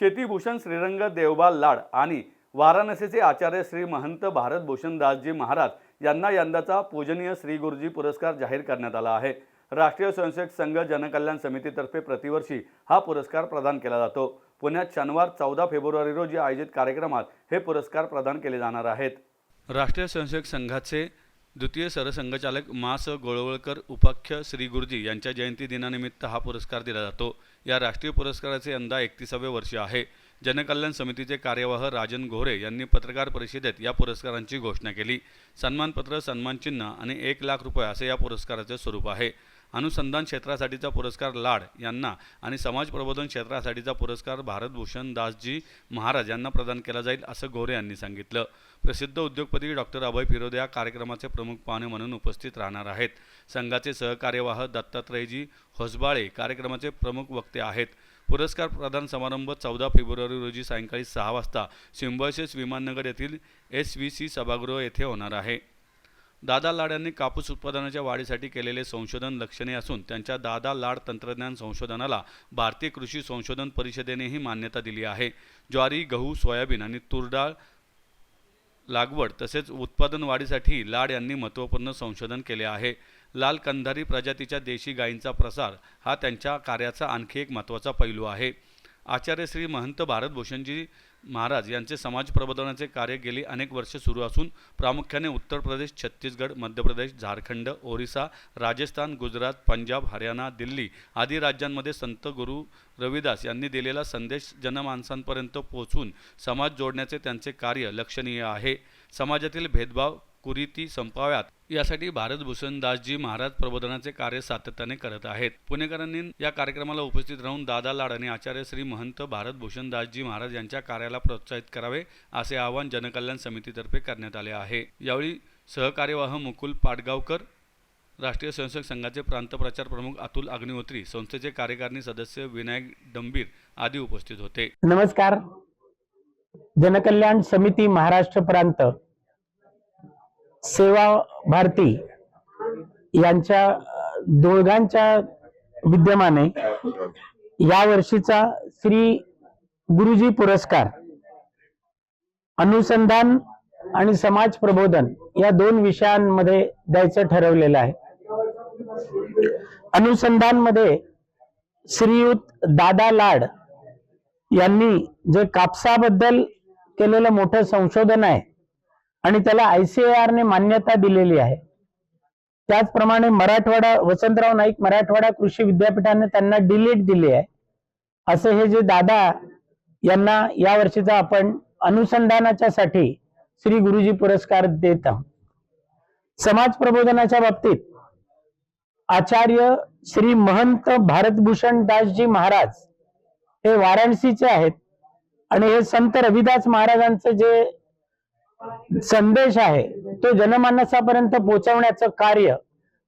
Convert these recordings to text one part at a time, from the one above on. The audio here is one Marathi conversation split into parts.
शेतीभूषण श्रीरंग देवबाल लाड आणि वाराणसीचे आचार्य श्री महंत भारत भूषणदासजी महाराज यांना यंदाचा पूजनीय श्री गुरुजी पुरस्कार जाहीर करण्यात आला आहे. राष्ट्रीय स्वयंसेवक संघ जनकल्याण समितीतर्फे प्रतिवर्षी हा पुरस्कार प्रदान केला जातो. पुण्यात शनिवार चौदा फेब्रुवारी रोजी आयोजित कार्यक्रमात हे पुरस्कार प्रदान केले जाणार आहेत. राष्ट्रीय स्वयंसेवक संघाचे द्वितीय सरसंघचालक मास गोळवळकर उपाख्य श्री गुरुजी यांच्या जयंती दिनानिमित्त हा पुरस्कार दिला जातो. या राष्ट्रीय पुरस्काराचे यंदा एकतीसावे वर्ष आहे. जनकल्याण समितीचे कार्यवाह राजन घोरे यांनी पत्रकार परिषदेत या पुरस्कारांची घोषणा केली. सन्मानपत्र सन्मानचिन्ह आणि एक लाख रुपये असे या पुरस्काराचे स्वरूप आहे. अनुसंधान क्षेत्रासाठीचा पुरस्कार लाड यांना आणि समाज प्रबोधन क्षेत्रासाठीचा पुरस्कार भारतभूषण दासजी महाराज यांना प्रदान केला जाईल असं गोरे यांनी सांगितलं. प्रसिद्ध उद्योगपती डॉक्टर अभय फिरोदे या कार्यक्रमाचे प्रमुख पाहुणे म्हणून उपस्थित राहणार आहेत. संघाचे सहकार्यवाह दत्तात्रयजी होसबाळे कार्यक्रमाचे प्रमुख वक्ते आहेत. पुरस्कार प्रदान समारंभ चौदा फेब्रुवारी रोजी सायंकाळी सहा वाजता सिम्बॉयसेस विमाननगर येथील एस व्ही सी सभागृह येथे होणार आहे. दादा लाड यांनी कापूस उत्पादनाच्या वाढीसाठी केलेले संशोधन लक्षणीय असून त्यांच्या दादा लाड तंत्रज्ञान संशोधनाला भारतीय कृषी संशोधन परिषदेनेही मान्यता दिली आहे. ज्वारी गहू सोयाबीन आणि तुरडाळ लागवड तसेच उत्पादन वाढीसाठी लाड यांनी महत्त्वपूर्ण संशोधन केले आहे. लाल कंधारी प्रजातीच्या देशी गायींचा प्रसार हा त्यांच्या कार्याचा आणखी एक महत्त्वाचा पैलू आहे. आचार्य श्री महंत भारतभूषणजी महाराज यांचे समाज प्रबोधनाचे कार्य गेली अनेक वर्षे सुरू असून प्रामुख्याने उत्तर प्रदेश छत्तीसगड मध्य प्रदेश झारखंड ओरिसा राजस्थान गुजरात पंजाब हरियाणा दिल्ली आदी राज्यांमध्ये संत गुरु रविदास यांनी दिलेला संदेश जनमानसांपर्यंत पोहोचून समाज जोडण्याचे त्यांचे कार्य लक्षणीय आहे. समाजातील भेदभाव कुरीती संपाव्यात यासाठी भारतभूषण दासजी महाराज प्रबोधनाचे कार्य सातत्याने करत आहेत. पुणेकरांनी या कार्यक्रमाला उपस्थित राहून दादा लाड आणि आचार्य श्री महंत भारतभूषण दासजी महाराज यांच्या कार्याला प्रोत्साहित करावे असे आवाहन जनकल्याण समितीतर्फे करण्यात आले आहे. यावेळी सहकार्यवाह मुकुल पाटगावकर राष्ट्रीय स्वयंसेवक संघाचे प्रांत प्रचार प्रमुख अतुल अग्निहोत्री संस्थेचे कार्यकारिणी सदस्य विनायक डंबीर आदी उपस्थित होते. नमस्कार. जनकल्याण समिती महाराष्ट्र प्रांत सेवा भारती यांच्या दोघांच्या विद्यमाने या वर्षीचा श्री गुरुजी पुरस्कार अनुसंधान आणि समाज प्रबोधन या दोन विषयांमध्ये द्यायचं ठरवलेलं आहे. अनुसंधानमध्ये श्रीयुत दादा लाड यांनी जे कापसाबद्दल केलेलं मोठं संशोधन आहे आणि त्याला आयसीएआर ने मान्यता दिलेली आहे. त्याचप्रमाणे मराठवाडा वसंतराव नाईक मराठवाडा कृषी विद्यापीठाने त्यांना डिलीट दिली आहे. असे हे जे दादा यांना या वर्षीचा आपण अनुसंधानाच्या साठी श्री गुरुजी पुरस्कार देत आहोत. समाज प्रबोधनाच्या बाबतीत आचार्य श्री महंत भारतभूषण दासजी महाराज हे वाराणसीचे आहेत. आणि हे संत रविदास महाराजांचं जे संदेश आहे. तो जनमानसापर्यंत पोहोचवण्याचं कार्य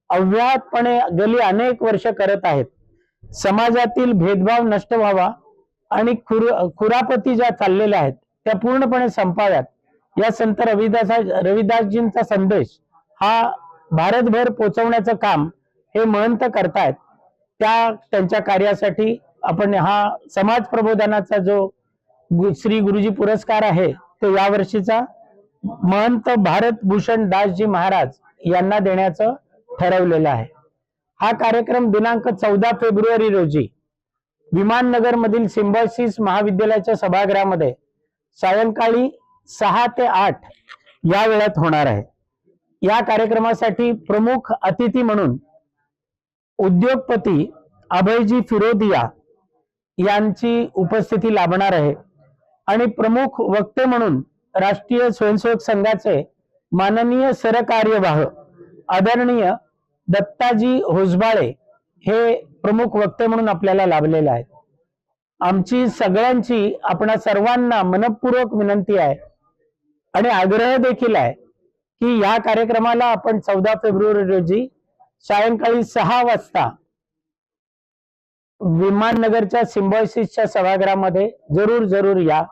अव्याहतपणे गेली अनेक वर्ष करत आहेत. समाजातील भेदभाव नष्ट व्हावा आणि खुर खुरापती ज्या चाललेल्या आहेत त्या पूर्णपणे संपाव्यात. या संत रविदासा रविदासजींचा संदेश हा भारतभर पोहोचवण्याचं काम हे महंत करतायत. त्या त्यांच्या कार्यासाठी आपण हा समाज प्रबोधनाचा जो श्री गुरुजी पुरस्कार आहे तो यावर्षीचा महंत भारत भूषण दासजी महाराज यांना देण्याचं ठरवलेलं आहे. हा कार्यक्रम दिनांक चौदा फेब्रुवारी रोजी विमाननगर मधील सिम्बॉसिस महाविद्यालयाच्या सभागृहामध्ये सायंकाळी सहा ते आठ या वेळात होणार आहे. या कार्यक्रमासाठी प्रमुख अतिथी म्हणून उद्योगपती अभयजी फिरोदिया यांची उपस्थिती लाभणार आहे आणि प्रमुख वक्ते म्हणून राष्ट्रीय स्वयंसेवक संघाचे माननीय सरकार्यवाह आदरणीय दत्ताजी होसबाळे हे प्रमुख वक्ते म्हणून आपल्याला लाभलेले आहेत. आमची सगळ्यांची आपणा सर्वांना मनपूर्वक विनंती आहे आणि आग्रह देखील आहे की या कार्यक्रमाला आपण चौदा फेब्रुवारी रोजी सायंकाळी सहा वाजता विमाननगरच्या सिम्बॉयसिसच्या सभागृहामध्ये जरूर जरूर या.